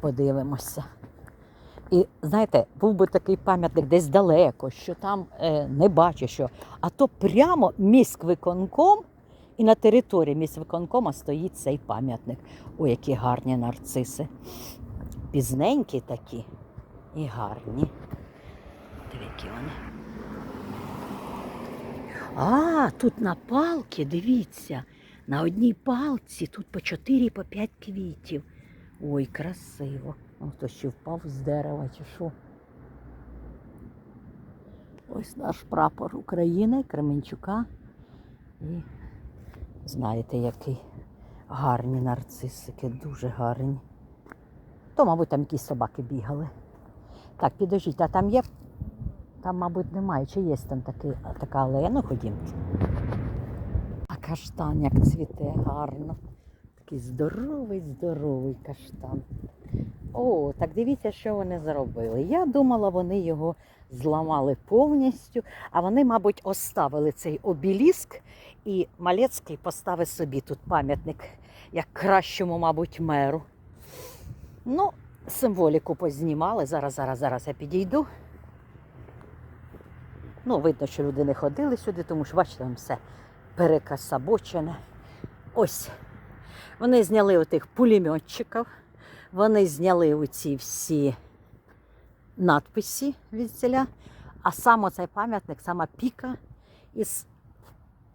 Подивимося. І знаєте, був би такий пам'ятник десь далеко, що там е, не бачу що. А то прямо міськвиконком і на території міськвиконкома стоїть цей пам'ятник. Ой, які гарні нарциси. Пізненькі такі і гарні. Диви, які вони. А, тут на палки, дивіться, на одній палці тут по 4 по 5 квітів. Ой, красиво. О, хтось ще впав з дерева чи що. Ось наш прапор України, Кременчука. І знаєте, який гарні нарцисики, дуже гарні. То, мабуть, там якісь собаки бігали. Так, підождіть, а там є. Там, мабуть, немає. Чи є там такий, така алея? Ну ходімте. А каштан як цвіте гарно. Такий здоровий, здоровий каштан. О, так дивіться, що вони зробили. Я думала, вони його зламали повністю, а вони, мабуть, оставили цей обіліск, і Малецький поставив собі тут пам'ятник як кращому, мабуть, меру. Ну, символіку познімали. Зараз, зараз, зараз я підійду. Ну, видно, що люди не ходили сюди, тому що, бачите, там все перекасабочене. Ось. Вони зняли отих пулеметчиків, вони зняли оці всі надписи від селя, а сам оцей пам'ятник, сама піка із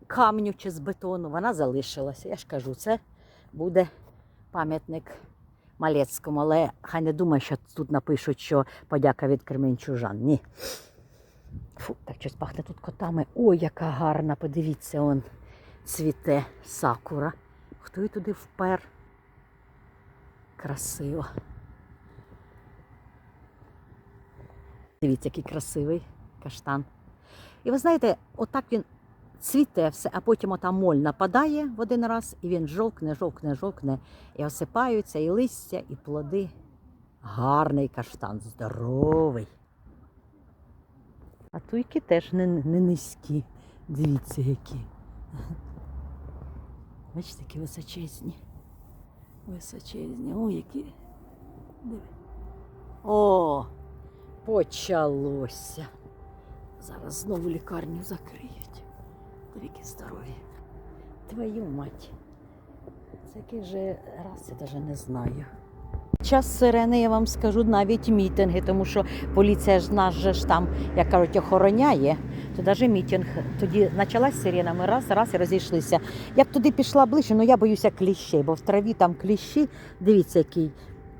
камню чи з бетону, вона залишилася. Я ж кажу, це буде пам'ятник Малецькому, але хай не думає, що тут напишуть, що подяка від Кременчужан. Ні. Фу, так щось пахне тут котами. Ой, яка гарна, подивіться, он цвіте сакура. Хто й туди впер? Красиво. Дивіться, який красивий каштан. І ви знаєте, отак він цвіте все, а потім ота моль нападає в один раз, і він жовкне, жовкне, жовкне, і осипаються і листя, і плоди. Гарний каштан, здоровий. А туйки теж не, не низькі. Дивіться, які. Бачите, які височезні. Височезні. О, які. Диви. О, почалося. Зараз знову лікарню закриють. Які здорові. Твою мать. Це який же раз, я навіть не знаю. Час сирени, я вам скажу, навіть мітинги, тому що поліція ж нас же ж там, як кажуть, охороняє. То навіть мітинг. Тоді почалась сирена, ми раз, раз і розійшлися. Я б туди пішла ближче, але я боюся кліщей, бо в траві там кліщі, дивіться, який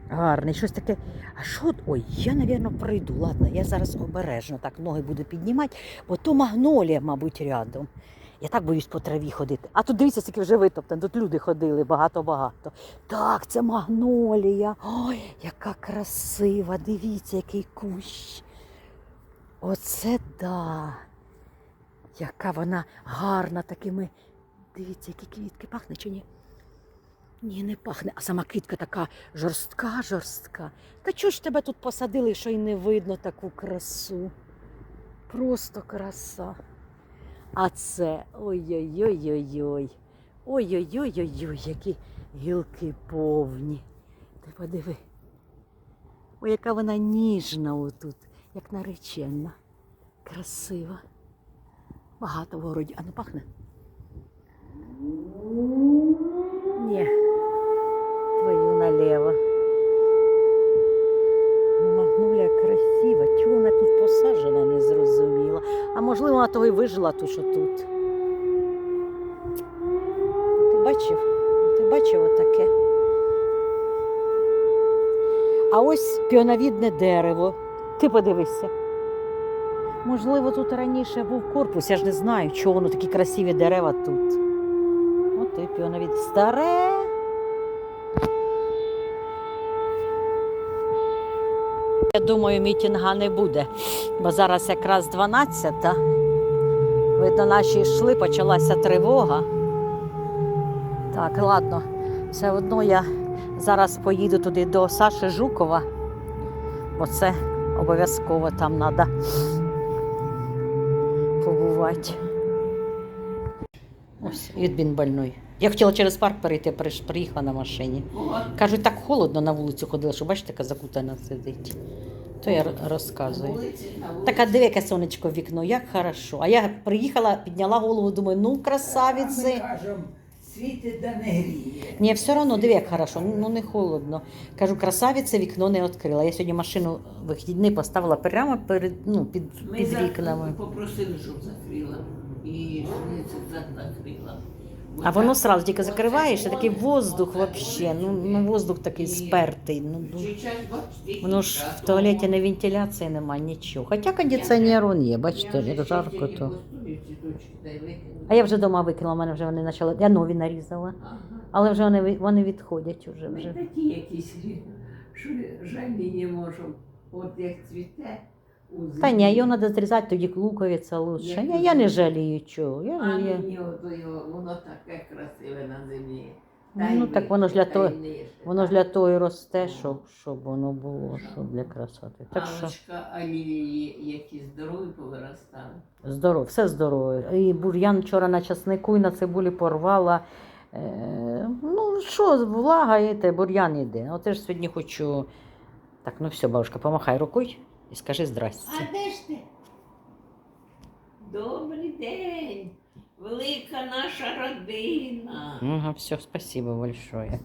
гарний. Щось таке. А що? Ой, я, мабуть, пройду. Ладно, я зараз обережно так ноги буду піднімати, бо то магнолія, мабуть, рядом. Я так боюсь по траві ходити. А тут дивіться, скільки вже витоптано. Тут люди ходили багато-багато. Так, це магнолія. Ой, яка красива. Дивіться, який кущ. Оце да. Яка вона гарна такими. Дивіться, які квітки пахне чи ні? Ні, не пахне, а сама квітка така жорстка, жорстка. Та чого ж тебе тут посадили, що й не видно таку красу? Просто краса. А це ой-ой-ой-ой-ой. Ой-ой-ой-ой-ой, які гілки повні. Ти подиви. Ой, яка вона ніжна отут, як наречена. Красива. Багато в городі. А не пахне? Ні. Твою налево. Ну, Магнолія красива. Чого вона тут посаджена, не зрозуміла. А можливо, вона того й вижила ту, що тут. Ти бачив? Ти бачив отаке? А ось піоновідне дерево. Ти подивися. Можливо, тут раніше був корпус, я ж не знаю, чого воно такі красиві дерева тут. От і піоновід старе. Я думаю, мітінга не буде, бо зараз якраз 12. -та. Видно, наші йшли, почалася тривога. Так, ладно, все одно я зараз поїду туди до Саші Жукова, бо це обов'язково там треба побувати. Ось, відбін больной. Я хотіла через парк перейти, приїхала на машині. Кажуть, так холодно на вулицю ходила, що бачите, така закутана сидить. То я розказую. Така диви, яке сонечко в вікно, як хорошо. А я приїхала, підняла голову, думаю, ну кажемо, світить да не гріє. Ні, все одно, диви, як хорошо, ну не холодно. Кажу, красавиця вікно не відкрила. Я сьогодні машину вихідний поставила прямо перед, ну, під, Ми під за- вікнами. попросили, щоб закрила. І суниця за- закрила. А воно сразу тільки закриваєш, і такий воздух вообще, ну, ну воздух такий спертий. Ну, бачите, Воно ж в туалеті не вентиляції немає, нічого. Хоча кондиціонер он є, бачите, вже як жарко то. А я вже вдома викинула, у мене вже вони почали. Я нові нарізала. Але вже вони, вони відходять уже Ми такі якісь, що жалі не можемо. От як цвіте Та ні, його треба зрізати, тоді луковиця лучше. Я, я не жалію чого. Я, А я... мені ото його, воно таке красиве на землі. Та й Ну так воно ж для вище, та й того, нижче, воно ж так. для того і росте, щоб, щоб воно було, щоб для красоти. Так що Галочка, а лілії які здорові повиростали. здорово, все здорово. І бур'ян вчора на часнику і на цибулі порвала. Е, ну що, влага йде, бур'ян іде. От я ж сьогодні хочу. Так, ну все, бабушка, помахай рукою і скажи здрасте. А де ж ти? Добрий день, велика наша родина. Ага, все, спасибо большое.